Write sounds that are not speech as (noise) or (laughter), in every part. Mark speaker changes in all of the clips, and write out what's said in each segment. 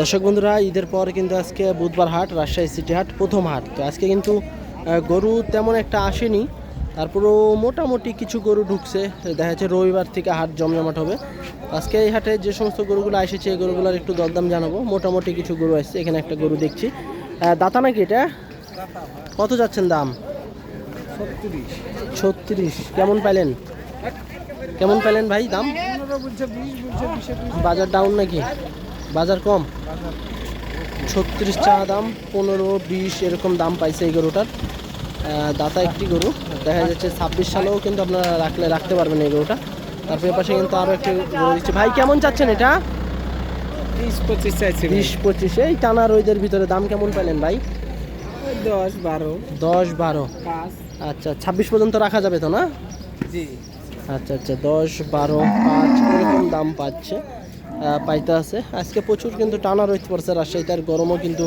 Speaker 1: দর্শক বন্ধুরা, ঈদের পর কিন্তু আজকে বুধবার হাট, রাজশাহী সিটি হাট প্রথম হাট। তো আজকে কিন্তু গরু তেমন একটা আসেনি, তারপরেও মোটামুটি কিছু গরু ঢুকছে। দেখা যাচ্ছে রবিবার থেকে হাট জমজমাট হবে। আজকে এই হাটে যে সমস্ত গরুগুলো এসেছে, এই গরুগুলোর একটু দরদাম জানাব। মোটামুটি কিছু গরু আসছে এখানে একটা গরু দেখছি। দাতা নাকি এটা? কত যাচ্ছেন দাম?
Speaker 2: ছত্রিশ।
Speaker 1: কেমন পাইলেন? কেমন পাইলেন ভাই দাম? বাজার ডাউন নাকি? বাজার কম? ছত্রিশ চা দাম পনেরো বিশ এরকম দাম পাইছে এই গরুটার। দাতা একটি গরু। দেখা যাচ্ছে ছাব্বিশ সালেও কিন্তু আপনারা রাখলে রাখতে পারবেন এই গরুটা। তারপরে পাশে কিন্তু আরও একটি গরু দিচ্ছে। ভাই কেমন চাচ্ছেন এটা?
Speaker 2: বিশ পঁচিশ চাইছি
Speaker 1: বিশ পঁচিশ। এই টানা রোদের ভিতরে দাম কেমন পাইলেন ভাই?
Speaker 2: দশ বারো।
Speaker 1: দশ বারো। আচ্ছা ছাব্বিশ পর্যন্ত রাখা যাবে তো না?
Speaker 2: জি।
Speaker 1: আচ্ছা আচ্ছা দশ বারো পাঁচ এরকম দাম পাচ্ছে। পাইতে আছে। আজকে প্রচুর কিন্তু টানা রয়েছে পড়ছে রাজশাহীতে আর গরমও কিন্তু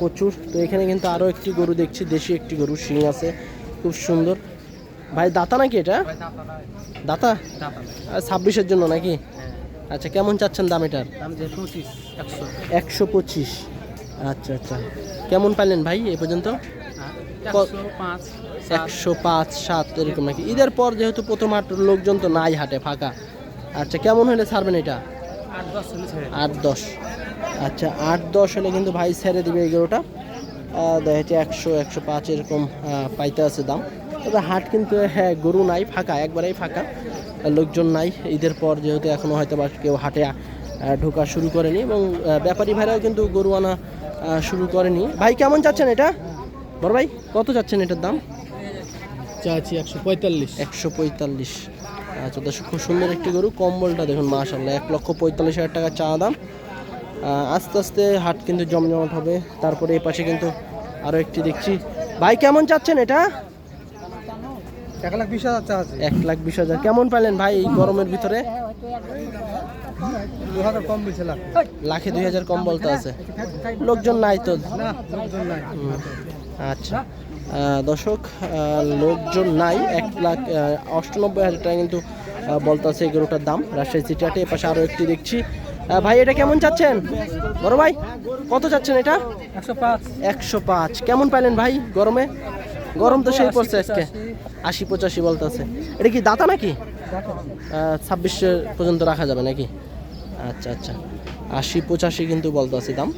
Speaker 1: প্রচুর। তো এখানে কিন্তু আরও একটি গরু দেখছি দেশি একটি গরু শিং আছে খুব সুন্দর। ভাই দাতা নাকি এটা? দাতা ছাব্বিশের জন্য নাকি? আচ্ছা কেমন চাচ্ছেন দাম এটার?
Speaker 2: একশো।
Speaker 1: পঁচিশ। আচ্ছা আচ্ছা। কেমন পাইলেন ভাই এ পর্যন্ত?
Speaker 2: পাঁচ
Speaker 1: একশো পাঁচ সাত এরকম নাকি? ঈদের পর যেহেতু প্রথম হাট লোকজন তো নাই হাটে ফাঁকা। আচ্ছা কেমন হলে ছাড়বেন এটা?
Speaker 2: আট দশ।
Speaker 1: আচ্ছা আট দশ হলে কিন্তু ভাই ছেড়ে দিবে এই গরুটা। দেখা যাচ্ছে একশো একশো পাঁচ এরকম পাইতে আছে দাম। তবে হাট কিন্তু হ্যাঁ গরু নাই ফাঁকা একবারেই ফাঁকা। লোকজন নাই ঈদের পর যেহেতু এখনও হয়তো বা কেউ হাটে ঢোকা শুরু করেনি এবং ব্যাপারী ভাইরাও কিন্তু গরু আনা শুরু করেনি। ভাই কেমন চাচ্ছেন এটা? বড় ভাই কত চাচ্ছেন এটার দাম?
Speaker 2: চাচ্ছি একশো পঁয়তাল্লিশ।
Speaker 1: একশো পঁয়তাল্লিশ। আচ্ছা দর্শক খুব সুন্দর একটি গরু, কম্বলটা দেখুন মাশাল্লাহ এক লক্ষ পঁয়তাল্লিশ হাজার টাকা চা দাম। আস্তে আস্তে হাট কিন্তু জমজমাট হবে। তারপরে এই পাশে কিন্তু আরও একটি দেখছি। ভাই, কেমন চাচ্ছেন এটা?
Speaker 2: এক লাখ বিশ হাজার। আছে
Speaker 1: এক লাখ বিশ হাজার কেমন পেলেন ভাই এই গরমের ভিতরে? লাখে দুই হাজার কম বলতে আছে। লোকজন নাই তো? আচ্ছা। দর্শক লোকজন নাই। এক লাখ অষ্টানব্বই হাজার টাকা কিন্তু আহ, বলতে আছে এই গরুটার দাম। রাজশাহী সিটি হাটে এপাশে আরও একটি দেখছি। ভাই এটা কেমন চাচ্ছেন? বড় ভাই কত চাচ্ছেন এটা?
Speaker 2: একশো পাঁচ।
Speaker 1: একশো পাঁচ। কেমন পাইলেন ভাই গরমে? গরম তো সেই পড়ছে আজকে। আশি পঁচাশি বলতে আছে এটা কি দাতা নাকি? ছাব্বিশ পর্যন্ত রাখা যাবে নাকি? আচ্ছা আচ্ছা। আশি পঁচাশি কিন্তু বলতে আছে দাম।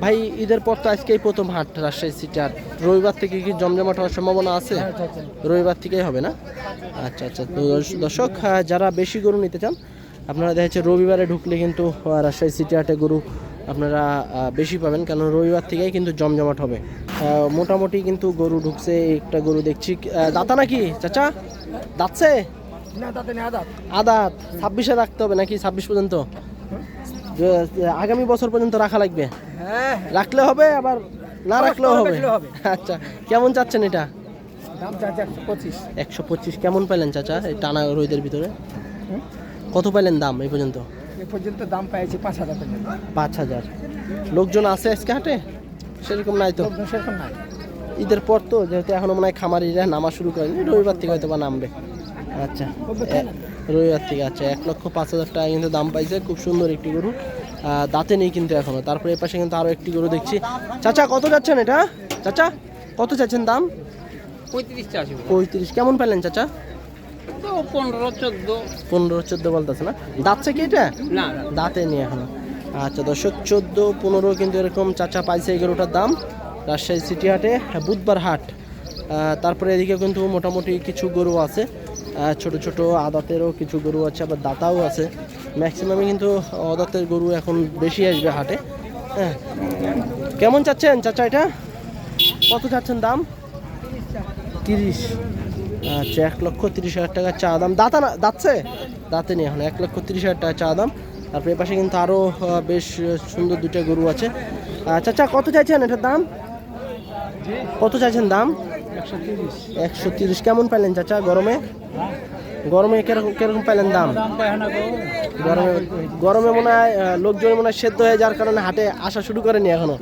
Speaker 1: ভাই ঈদের পর তো আজকেই প্রথম হাট রাজশাহী সিটি। হাট রবিবার থেকে কি জমজমাট হওয়ার সম্ভাবনা আছে? রবিবার থেকেই হবে না? আচ্ছা আচ্ছা তো দর্শ- দর্শক যারা বেশি গরু নিতে চান আপনারা দেখা যাচ্ছে রবিবারে ঢুকলে কিন্তু রাজশাহী সিটি হাটে গরু আপনারা বেশি পাবেন। কারণ রবিবার থেকেই কিন্তু জমজমাট হবে। মোটামুটি কিন্তু গরু ঢুকছে একটা গরু দেখছি। দাতা নাকি চাচা? দাঁতছে?
Speaker 2: আদাত।
Speaker 1: ছাব্বিশে রাখতে হবে নাকি ছাব্বিশ পর্যন্ত? আগামী বছর পর্যন্ত রাখা লাগবে?
Speaker 2: হ্যাঁ।
Speaker 1: রাখলে হবে আবার না রাখলেও হবে? আচ্ছা কেমন চাচ্ছেন এটা?
Speaker 2: একশো পঁচিশ।
Speaker 1: কেমন পাইলেন চাচা এই টানা রোদের ভিতরে? কত পাইলেন দাম এই পর্যন্ত?
Speaker 2: এ পর্যন্ত দাম পেয়েছি পাঁচ হাজার
Speaker 1: পাঁচ হাজার। লোকজন আছে আজকে হাটে? সেরকম নাই তো?
Speaker 2: সেরকম নাই।
Speaker 1: ঈদের পর তো যেহেতু এখনও মনে হয় খামারিরা নামা শুরু করেনি রবিবার থেকে হয়তো বা নামবে। আচ্ছা রবিবার থেকে আচ্ছা এক লক্ষ পাঁচ হাজার টাকা কিন্তু দাম পাইছে। খুব সুন্দর একটি গরু। দাঁতে নেই কিন্তু এখনও তারপরে এ পাশে কিন্তু আরও একটি গরু দেখছি। চাচা কত যাচ্ছেন এটা? চাচা কত চাচ্ছেন দাম?
Speaker 2: পঁয়ত্রিশ
Speaker 1: পঁয়ত্রিশ। কেমন পেলেন চাচা?
Speaker 2: পনেরো চোদ্দ।
Speaker 1: পনেরো চোদ্দ বলতেছে না? দাঁতছে কি এটা?
Speaker 2: না।
Speaker 1: দাঁতে নেই এখনও। আচ্ছা দর্শক চোদ্দ পনেরো কিন্তু এরকম চাচা পাইছে এই গরুটার দাম। রাজশাহী সিটি হাটে বুধবার হাট। তারপরে এদিকে কিন্তু মোটামুটি কিছু গরু আছে। ছোট ছোট আদাতেরও কিছু গরু আছে, আবার দাতাও আছে। ম্যাক্সিমামই কিন্তু আদাতের গরু এখন বেশি আসবে হাটে। হ্যাঁ। কেমন চাচ্ছেন চাচা এটা? কত চাচ্ছেন দাম? তিরিশ। আচ্ছা এক লক্ষ তিরিশ হাজার টাকা চা দাম। দাঁতা না, দাঁতছে? দাঁতে নেই এখন, এক লক্ষ তিরিশ হাজার টাকা চা দাম। তারপরে এ পাশে কিন্তু আরও বেশ সুন্দর দুটা গরু আছে। আচ্ছা আচ্ছা কত চাইছেন এটার দাম? কত চাইছেন দাম?
Speaker 2: একশো তিরিশ।
Speaker 1: কেমন পাইলেন চাচা গরমে? গরমে কীরকম কীরকম পাইলেন দাম? গরমে গরমে মনে হয় লোকজন মনে হয় সেদ্ধ হয়ে যাওয়ার কারণে হাটে আসা শুরু করেনি এখনও।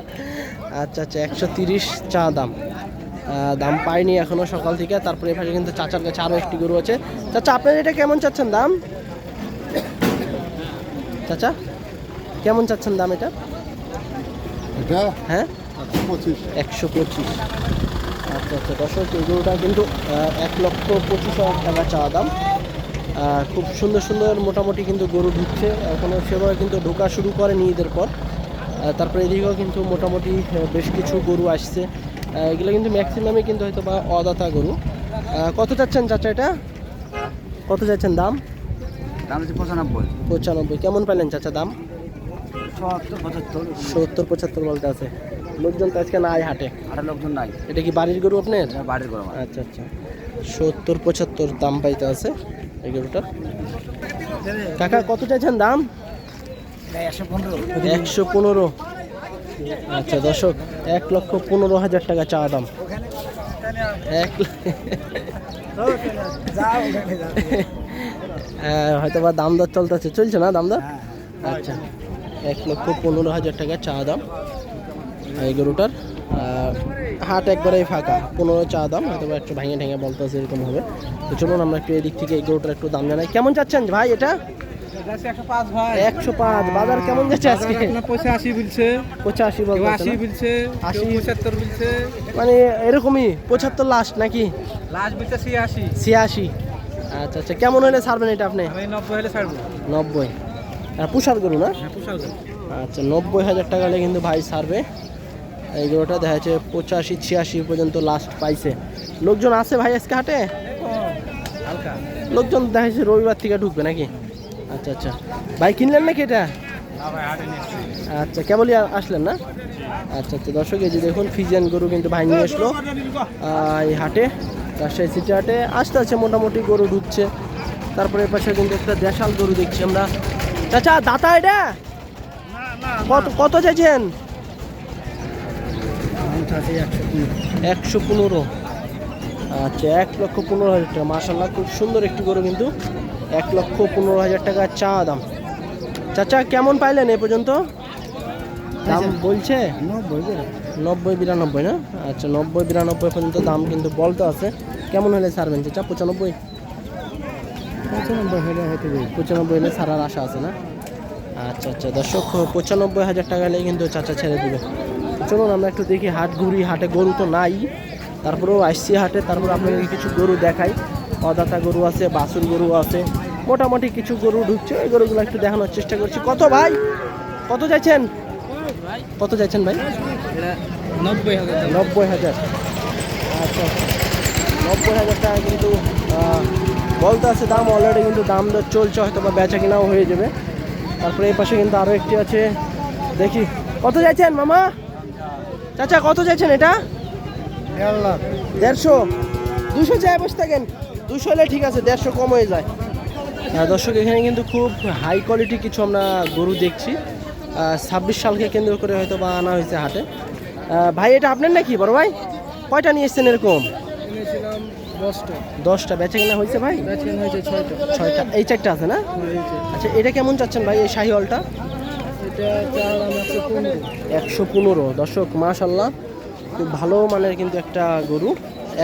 Speaker 1: (laughs) আচ্ছা আচ্ছা একশো তিরিশ চা দাম। দাম পাইনি এখনও সকাল থেকে তারপরে এখানে কিন্তু চাচার কাছে আরও একটি গরু আছে। চাচা আপনার এটা কেমন চাচ্ছেন দাম? চাচা কেমন চাচ্ছেন দাম এটা?
Speaker 3: এটা
Speaker 1: হ্যাঁ? একশো পঁচিশ। আচ্ছা আচ্ছা। দর্শক এই গরুটা কিন্তু এক লক্ষ পঁচিশ হাজার টাকা চাওয়া দাম। খুব সুন্দর সুন্দর মোটামুটি কিন্তু গরু ঢুকছে এখনও সেভাবে কিন্তু ঢোকা শুরু করেনি ঈদের পর। তারপরে এদিকেও কিন্তু মোটামুটি বেশ কিছু গরু আসছে। এগুলো কিন্তু ম্যাক্সিমামই কিন্তু হয়তো বা অদাতা গরু কত চাচ্ছেন চাচা এটা? কত চাচ্ছেন দাম?
Speaker 2: দাম হচ্ছে পঁচানব্বই।
Speaker 1: পঁচানব্বই। কেমন পেলেন চাচা দাম?
Speaker 2: সত্তর পঁচাত্তর।
Speaker 1: সত্তর পঁচাত্তর বলতে আছে। লোকজন তো আজকে নাই হাটে।
Speaker 2: আট লোকজন নাই।
Speaker 1: এটা কি বাড়ির গরু আপনার?
Speaker 2: বাড়ির গরু
Speaker 1: আচ্ছা আচ্ছা। সত্তর পঁচাত্তর দাম পাইতে আছে এই গরুটা। কাকা কত চাইছেন দাম?
Speaker 2: একশো পনেরো।
Speaker 1: আচ্ছা দর্শক এক লক্ষ পনেরো হাজার টাকা চা দাম। এক হ্যাঁ, হয়তো বা দাম দর চলতেছে। চলছে না দাম দর? আচ্ছা এক লক্ষ পনেরো হাজার টাকা চা দাম। এই গরুটার হাট একবারেই ফাঁকা পনেরো চা দাম হয়তো একটু ভেঙে ঠেঙে বলতেছে এরকম হবে। তো চলুন আমরা একটু এদিক থেকে এই গরুটার একটু দাম জানাই। কেমন যাচ্ছেন ভাই এটা?
Speaker 2: একশো পাঁচ
Speaker 1: বাজার কেমন যাচ্ছে আজকে?
Speaker 2: পঁচাশি বলছে।
Speaker 1: পঁচাশি
Speaker 2: আশি বলছে
Speaker 1: আশি।
Speaker 2: পঁচাত্তর বলছে।
Speaker 1: মানে এরকমই পঁচাত্তর লাস্ট নাকি?
Speaker 2: লাস্ট বলছে ছিয়াশি।
Speaker 1: ছিয়াশি। আচ্ছা আচ্ছা কেমন হলে ছাড়বেন এটা আপনি?
Speaker 2: নব্বই হলে ছাড়বো।
Speaker 1: নব্বই। পুষার গরু না?
Speaker 2: হ্যাঁ
Speaker 1: আচ্ছা নব্বই হাজার টাকা হলে কিন্তু ভাই ছাড়বে। এই গরুটা দেখা যাচ্ছে পঁচাশি ছিয়াশি পর্যন্ত লাস্ট পাইছে। লোকজন আছে ভাই আজকে হাটে? লোকজন দেখা যাচ্ছে রবিবার থেকে ঢুকবে নাকি? আচ্ছা আচ্ছা। ভাই কিনলেন নাকি এটা? আচ্ছা কেবলই আসলেন না? আচ্ছা আচ্ছা দর্শক এই যে দেখুন ফিজিয়ান গরু কিন্তু ভাই নিয়ে আসলো এই হাটে রাজশাহী সিটি হাটে। আসতে আছে মোটামুটি গরু ঢুকছে। তারপরে পাশে কিন্তু একটা দেশাল গরু দেখছি আমরা। চাচা দাতা এটা? কত কত চাইছেন? একশো পনেরো। আচ্ছা এক লক্ষ পনেরো হাজার টাকা। মাসাল্লাহ খুব সুন্দর একটি গরু কিন্তু। এক লক্ষ পনেরো হাজার টাকা চা দাম। চাচা কেমন পাইলেন এ পর্যন্ত? দাম বলছে? নব্বই বিরানব্বই না? আচ্ছা নব্বই বিরানব্বই পর্যন্ত দাম কিন্তু বলতে আছে। কেমন হলে ছাড়বেন চাচা? পঁচানব্বই?
Speaker 2: পঁচানব্বই হলে হয়তো
Speaker 1: পঁচানব্বই হলে ছাড়ার আশা আছে না? আচ্ছা আচ্ছা দর্শক পঁচানব্বই হাজার টাকা হলে কিন্তু চাচা ছেড়ে দিবে। চলুন, আমরা একটু দেখি হাট ঘুরি, হাটে গরু তো নাই। তারপরেও আসছি হাটে, তারপর আপনাদেরকে কিছু গরু দেখাই। অদাতা গরু আছে বাসুর গরু আছে, মোটামুটি কিছু গরু ঢুকছে। ওই গরুগুলো একটু দেখানোর চেষ্টা করছি। কত ভাই? কত চাইছেন? কত চাইছেন ভাই?
Speaker 2: নব্বই হাজার।
Speaker 1: নব্বই হাজার আচ্ছা আচ্ছা। নব্বই হাজার টাকা কিন্তু বলতে আছে দাম অলরেডি কিন্তু দাম দর চলছে, হয়তো বা বেচা কিনাও হয়ে যাবে। তারপরে এই পাশে কিন্তু আরও একটি আছে। দেখি। কত চাইছেন, মামা? চাচা কত চাইছেন এটা?
Speaker 3: দেড় লাখ।
Speaker 1: দেড়শো? দুশো চাই বসে থাকেন। দুশো হলে ঠিক আছে দেড়শো কম হয়ে যায়। আহ, দর্শক এখানে কিন্তু খুব হাই কোয়ালিটি কিছু আমরা গরু দেখছি। ছাব্বিশ সালকে কেন্দ্র করে হয়তো বা আনা হয়েছে হাটে। ভাই এটা আপনার নাকি বড় ভাই? কয়টা নিয়ে এসছেন এরকম
Speaker 2: দশটা।
Speaker 1: বেচে কিনা হয়েছে ভাই?
Speaker 2: ছয়টা।
Speaker 1: এই চারটা আছে না? আচ্ছা এটা কেমন চাচ্ছেন ভাই এই শাহি অলটা
Speaker 2: এটা চালাম একশো পনেরো।
Speaker 1: দর্শক মাশাল্লাহ খুব ভালো মানের কিন্তু একটা গরু।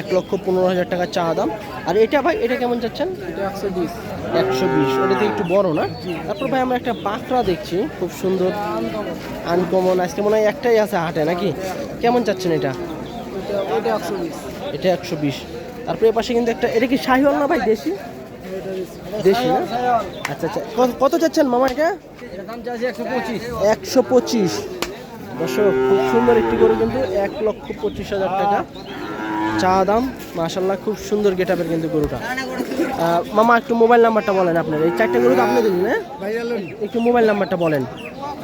Speaker 1: এক লক্ষ পনেরো হাজার টাকা চা দাম। আর এটা ভাই এটা কেমন চাচ্ছেন?
Speaker 2: এটা একশো বিশ।
Speaker 1: একশো বিশ। ওটাতে একটু বড় না? তারপর ভাই আমরা একটা পাকড়া দেখছি। খুব সুন্দর। আনকমন। আজকে মনে হয় একটাই আছে হাটে নাকি? কেমন চাচ্ছেন এটা?
Speaker 2: এটা একশো বিশ।
Speaker 1: এটা একশো বিশ। তারপরে এ পাশে কিন্তু একটা এটা কি শাহিওয়াল না ভাই দেশি? দেশি না? আচ্ছা আচ্ছা। কত- চাচ্ছেন মামা এটা?
Speaker 2: একশো পঁচিশ।
Speaker 1: দর্শক খুব সুন্দর একটি গরু কিন্তু এক লক্ষ পঁচিশ হাজার টাকা। চা দাম মাশাল্লাহ খুব সুন্দর গেটাপের কিন্তু গরুটা। মামা একটু মোবাইল নাম্বারটা বলেন আপনার। এই চারটে গরু তো আপনি দিলেন হ্যাঁ একটু মোবাইল নাম্বারটা বলেন।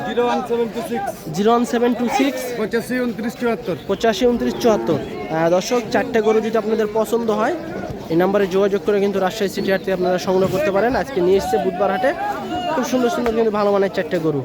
Speaker 3: Zero one seven two six.
Speaker 1: Zero one seven two six.
Speaker 3: পঁচাশি উনত্রিশ চুয়াত্তর।
Speaker 1: পঁচাশি উনত্রিশ চুয়াত্তর। দর্শক চারটে গরু যদি আপনাদের পছন্দ হয় এই নাম্বারে যোগাযোগ করে কিন্তু রাজশাহী সিটি হাট আপনারা সংগ্রহ করতে পারেন। আজকে নিয়ে এসছে বুধবার হাটে। খুব সুন্দর সুন্দর কিন্তু ভালো মানের চারটে গরু।